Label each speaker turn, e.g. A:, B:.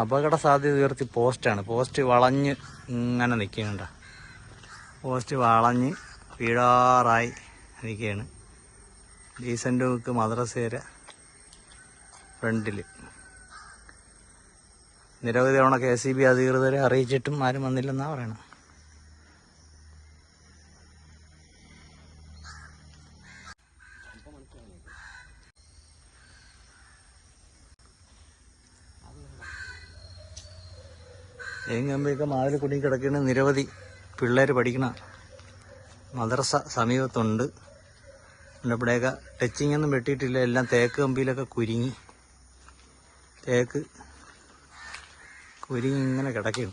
A: അപകട സാധ്യത ഉയർത്തി പോസ്റ്റാണ്. പോസ്റ്റ് വളഞ്ഞ് ഇങ്ങനെ നിൽക്കുന്നുണ്ട. പോസ്റ്റ് വളഞ്ഞ് വീഴാറായി നിൽക്കുകയാണ്. ഡീസന്റ് ബുക്ക് മദ്രസേര ഫ്രണ്ടിൽ നിരവധി തവണ കെ സി ബി അധികൃതരെ അറിയിച്ചിട്ടും ആരും വന്നില്ലെന്നാണ് പറയണത്. ഏങ്ങമ്പയൊക്കെ മാതിൽ കുടുങ്ങി കിടക്കുന്ന നിരവധി പിള്ളേർ പഠിക്കണ മദ്രസ സമീപത്തുണ്ട്. ഇവിടെയൊക്കെ ടച്ചിങ് ഒന്നും വെട്ടിയിട്ടില്ല. എല്ലാം തേക്ക് കമ്പിയിലൊക്കെ കുരുങ്ങി. തേക്ക് കുരുങ്ങി ഇങ്ങനെ കിടക്കുന്നു